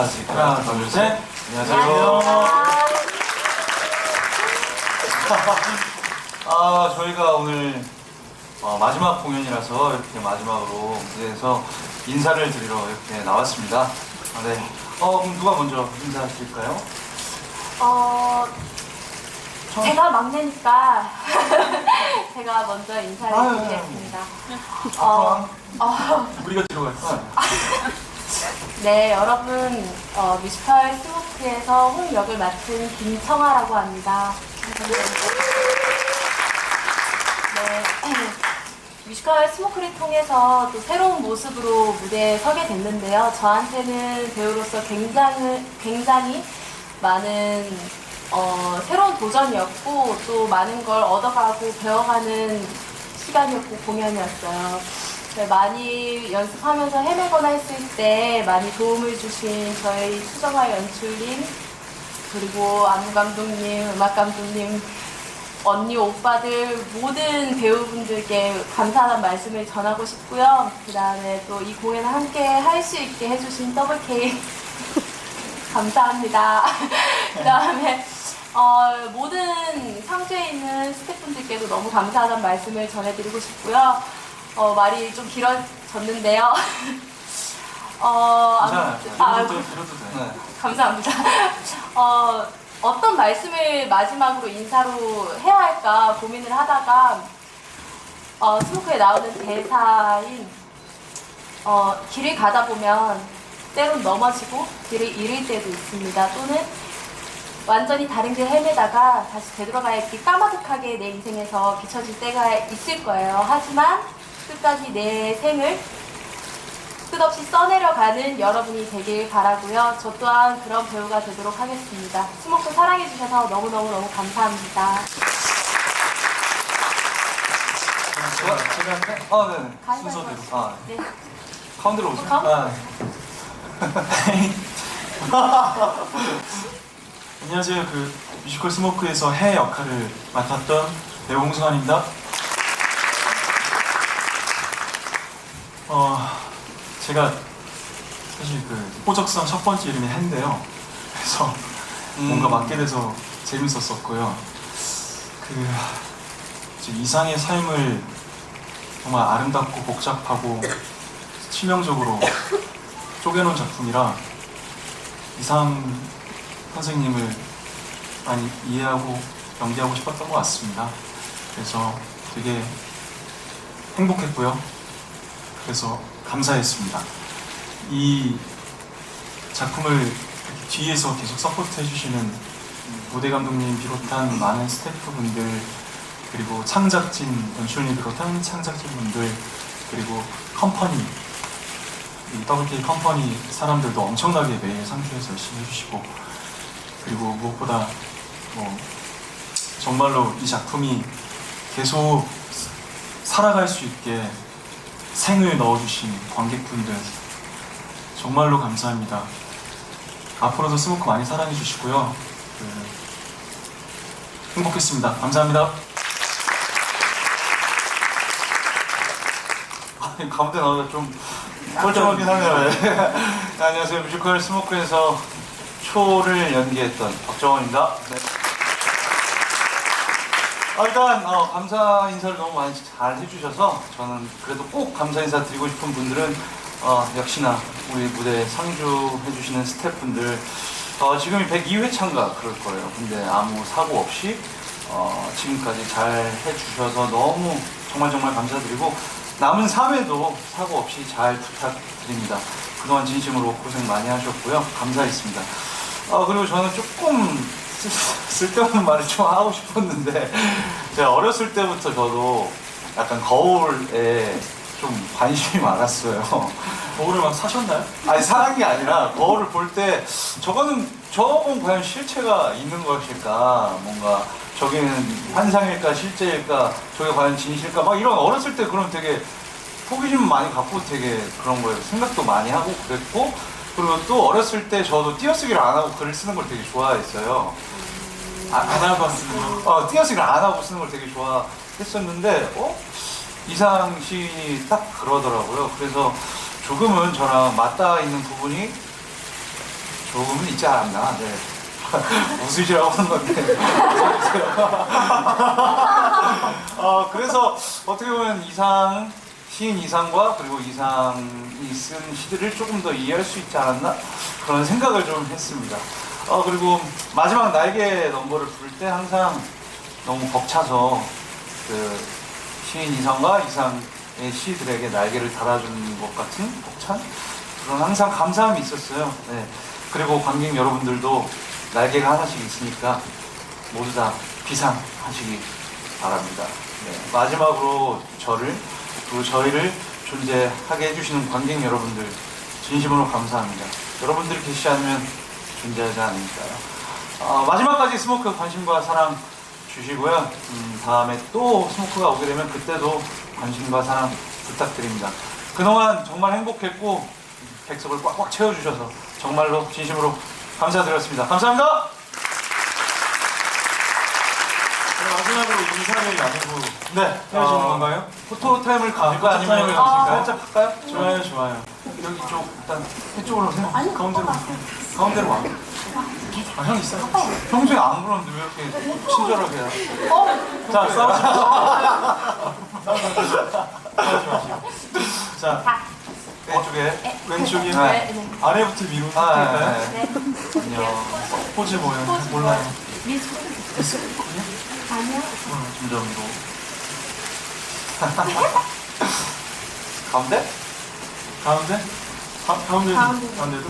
인사드릴까요? 하나, 둘, 셋. 안녕하세요. 아, 저희가 오늘 어, 마지막 공연이라서 이렇게 마지막으로 무대에서 인사를 드리러 이렇게 나왔습니다. 아, 네. 어, 그럼 누가 먼저 인사드릴까요? 어, 제가 막내니까 제가 먼저 인사를 드리겠습니다. 어, 어, 우리가 들어갈까? 네, 여러분 어, 뮤지컬 스모크에서 홍 역을 맡은 김청아라고 합니다. 네, 뮤지컬 스모크를 통해서 또 새로운 모습으로 무대에 서게 됐는데요. 저한테는 배우로서 굉장히, 굉장히 많은 어, 새로운 도전이었고 또 많은 걸 얻어가고 배워가는 시간이었고 공연이었어요. 네, 많이 연습하면서 헤매거나 했을 때 많이 도움을 주신 저희 수정화 연출님 그리고 안무 감독님, 음악 감독님, 언니 오빠들 모든 배우분들께 감사하다는 말씀을 전하고 싶고요. 그 다음에 또 이 공연을 함께 할 수 있게 해주신 더블 K 감사합니다. 그 다음에 어, 모든 상주에 있는 스태프분들께도 너무 감사하다는 말씀을 전해드리고 싶고요. 어, 말이 좀 길어졌는데요. 어, 아. 네. 감사합니다. 어, 어떤 말씀을 마지막으로 인사로 해야 할까 고민을 하다가 어, 스모크에 나오는 대사인 어, 길을 가다 보면 때론 넘어지고 길을 잃을 때도 있습니다. 또는 완전히 다른 길 헤매다가 다시 되돌아가야 할길 까마득하게 내 인생에서 비춰질 때가 있을 거예요. 하지만 끝까지 내 생을 끝없이 써내려가는 여러분이 되길 바라고요. 저 또한 그런 배우가 되도록 하겠습니다. 스모크 사랑해주셔서 너무너무너무 감사합니다. 제가, 제가 할까요? 아, 네. 가위바위보 순서대로. 하시죠. 아, 네. 가운데로 오세요. 아, 안녕하세요. 그 뮤지컬 스모크에서 해 역할을 맡았던 배우 홍승환입니다. 어, 제가 사실 그 호적상 첫 번째 이름이 해인데요. 그래서 음. 뭔가 맡게 돼서 재밌었었고요. 그 이상의 삶을 정말 아름답고 복잡하고 치명적으로 쪼개놓은 작품이라 이상 선생님을 많이 이해하고 연기하고 싶었던 것 같습니다. 그래서 되게 행복했고요. 그래서 감사했습니다. 이 작품을 뒤에서 계속 서포트 해주시는 무대 감독님 비롯한 많은 스태프분들 그리고 창작진 연출님 비롯한 창작진분들 그리고 컴퍼니 이 WK 컴퍼니 사람들도 엄청나게 매일 상주해서 열심히 해주시고 그리고 무엇보다 뭐 정말로 이 작품이 계속 살아갈 수 있게 생을 넣어주신 관객분들 정말로 감사합니다. 앞으로도 스모크 많이 사랑해 주시고요. 그, 행복했습니다. 감사합니다. 아니, 가운데 나오다 좀 뻘쭘하긴 하네요. 안녕하세요. 뮤지컬 스모크에서 초를 연기했던 박정원입니다. 네. 아, 일단 어, 감사 인사를 너무 많이 잘 해주셔서 저는 그래도 꼭 감사 인사 드리고 싶은 분들은 어, 역시나 우리 무대 상주해주시는 스태프분들 어, 지금이 102회차인가 그럴 거예요. 근데 아무 사고 없이 어, 지금까지 잘 해주셔서 너무 정말 정말 감사드리고 남은 3회도 사고 없이 잘 부탁드립니다. 그동안 진심으로 고생 많이 하셨고요. 감사했습니다. 어, 그리고 저는 조금 쓸- 쓸데없는 말을 좀 하고 싶었는데. 제가 어렸을 때부터 저도 약간 거울에 좀 관심이 많았어요. 거울을 막 사셨나요? 아니 사는 게 아니라 거울을 볼 때 저거는 저건 과연 실체가 있는 것일까? 뭔가 저기는 환상일까 실제일까? 저게 과연 진실일까? 막 이런 어렸을 때 그런 되게 호기심 많이 갖고 되게 그런 거에 생각도 많이 하고 그랬고 그리고 또 어렸을 때 저도 띄어쓰기를 안 하고 글을 쓰는 걸 되게 좋아했어요. 아, 안 하고. 어, 띄어쓰기를 안 하고 쓰는 걸 되게 좋아했었는데, 어? 이상 시인이 딱 그러더라고요. 그래서 조금은 저랑 맞닿아 있는 부분이 조금은 있지 않았나. 네. 웃으시라고 하는 건데. 어, 그래서 어떻게 보면 이상, 시인 이상과 그리고 이상이 쓴 시들을 조금 더 이해할 수 있지 않았나? 그런 생각을 좀 했습니다. 어, 그리고 마지막 날개 넘버를 부를 때 항상 너무 벅차서 그 시인 이상과 이상의 시들에게 날개를 달아주는 것 같은 벅찬 그런 항상 감사함이 있었어요. 네. 그리고 관객 여러분들도 날개가 하나씩 있으니까 모두 다 비상하시기 바랍니다. 네. 마지막으로 저를 그리고 저희를 존재하게 해주시는 관객 여러분들 진심으로 감사합니다. 여러분들이 계시지 않으면 존재하지 않으니까요. 어, 마지막까지 스모크 관심과 사랑 주시고요. 음, 다음에 또 스모크가 오게 되면 그때도 관심과 사랑 부탁드립니다. 그동안 정말 행복했고 객석을 꽉꽉 채워주셔서 정말로 진심으로 감사드렸습니다. 감사합니다. 그럼 마지막으로 인사를 나누고 네, 헤어지는 어, 건가요? 포토 타임을? 포토 아니면 타임을 가질까요? 살짝 할까요? 좋아요, 좋아요. 여기 쪽 일단 이쪽으로 오세요. 아니, 가운데로 오빠 가운데로 와. 아, 형 있어요? 평소에 안 그러는데 왜 이렇게 친절하게 해? 어, 자, 싸우지 마시고. 싸우지 마시고. 자, 다. 왼쪽에. 왼쪽이 네, 네. 아래부터 위로 아, 할까요? 네, 네. 안녕. 포즈 뭐예요? 몰라요. 미스. 더. 가운데? 가운데? 가, 가운데도? 가운데. 가운데도?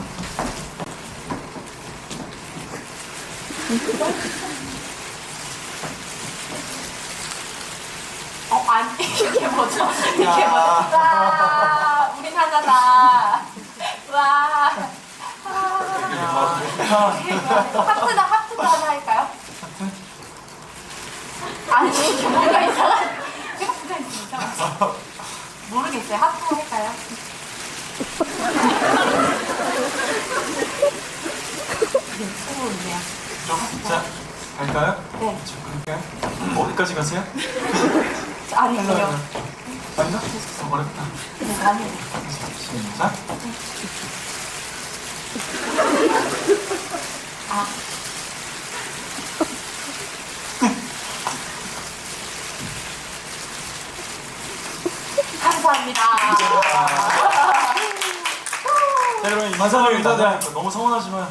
어, 아니, 이게 뭐죠? 이게 뭐죠? 야. 와, 우리 하나다. 와. 아. 하트다, 하트도 하나 할까요? 아니, 뭔가 이상한. 생각보다 이상하죠? 모르겠어요. 하트 할까요? 소름이네요. 좀, 자, 갈까요? 네. 자, 갈까요? 어디까지 가세요? 아니요. 아닌가? 어, 어렵다. 네, 아니요. 시작. 아. 감사합니다. 자, 여러분, 인사를 감사합니다. 나누니까 너무 서운하지만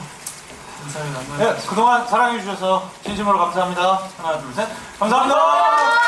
인사를 나눠야 네, 그동안 사랑해 주셔서 진심으로 감사합니다. 하나, 둘, 셋. 감사합니다.